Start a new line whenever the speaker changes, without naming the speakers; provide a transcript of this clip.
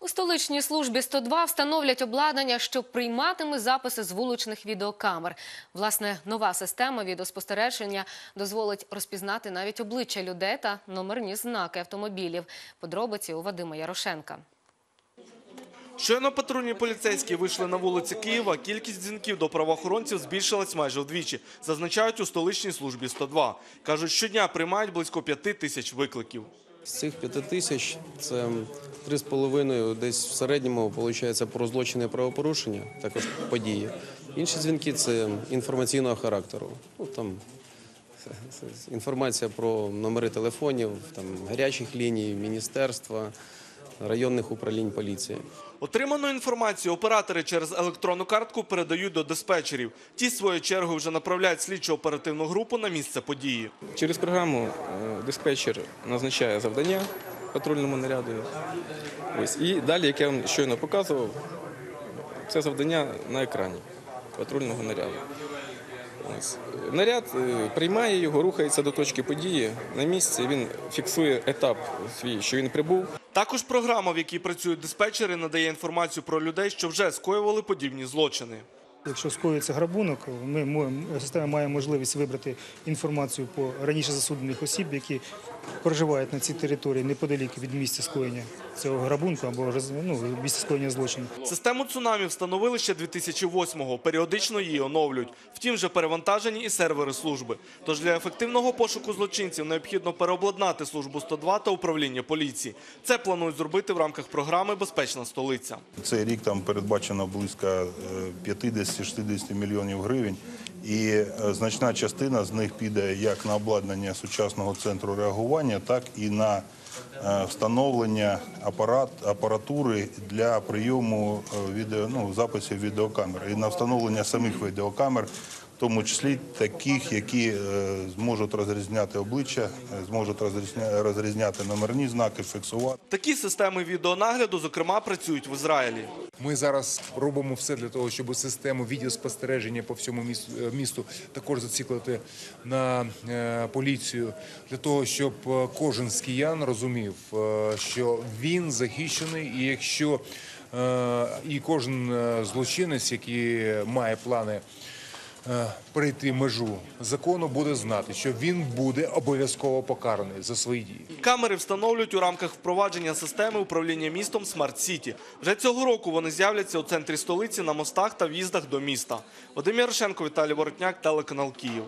У столичній службі 102 встановлять обладнання, що прийматиме записи з вуличних відеокамер. Власне, нова система відеоспостереження дозволить розпізнати навіть обличчя людей та номерні знаки автомобілів. Подробиці у Вадима Ярошенка.
Щойно патрульні поліцейські вийшли на вулиці Києва, кількість дзвінків до правоохоронців збільшилась майже вдвічі, зазначають у столичній службі 102. Кажуть, щодня приймають близько п'яти тисяч викликів.
З цих п'яти тисяч це три з половиною десь в середньому виходить про злочини і правопорушення, також події. Інші дзвінки це інформаційного характеру. Ну, там, інформація про номери телефонів, там, гарячих ліній, міністерства, районних управлінь поліції.
Отриману інформацію оператори через електронну картку передають до диспетчерів. Ті, своєю чергою, вже направляють слідчо-оперативну групу на місце події.
Через програму е, диспетчер назначає завдання патрульному наряду. Ось. І далі, як я вам щойно показував, це завдання на екрані патрульного наряду. Ось. Наряд е, приймає його, рухається до точки події. На місці він фіксує етап свій, що він прибув.
Також програма, в якій працюють диспетчери, надає інформацію про людей, що вже скоювали подібні злочини.
Якщо скоюється грабунок, ми система має можливість вибрати інформацію по раніше засуджених осіб, які проживають на цій території неподалік від місця скоєння цього грабунку або ну, місця скоєння злочину.
Систему цунамі встановили ще 2008-го, Періодично її оновлюють. Втім, вже перевантажені і сервери служби. Тож для ефективного пошуку злочинців необхідно переобладнати службу 102 та управління поліції. Це планують зробити в рамках програми Безпечна столиця.
Цей рік там передбачено близько е, 50 60 мільйонів гривень, і е, значна частина з них піде як на обладнання сучасного центру реагування, так і на е, встановлення апарат апаратури для прийому е, відео ну, записів відеокамер і на встановлення самих відеокамер в тому числі таких, які е, зможуть розрізняти обличчя, е, зможуть розрізня- розрізняти номерні знаки, фіксувати.
Такі системи відеонагляду, зокрема, працюють в Ізраїлі.
Ми зараз робимо все для того, щоб систему відеоспостереження по всьому місту, е, також зациклити на поліцію, для того, щоб кожен з киян розумів, що він захищений, і якщо і кожен злочинець, який має плани. Е, Перейти межу закону буде знати, що він буде обов'язково покараний за свої дії.
Камери встановлюють у рамках впровадження системи управління містом Смарт Сіті. Вже цього року вони з'являться у центрі столиці на мостах та в'їздах до міста. Вадим Ярошенко, Віталій Воротняк, телеканал Київ.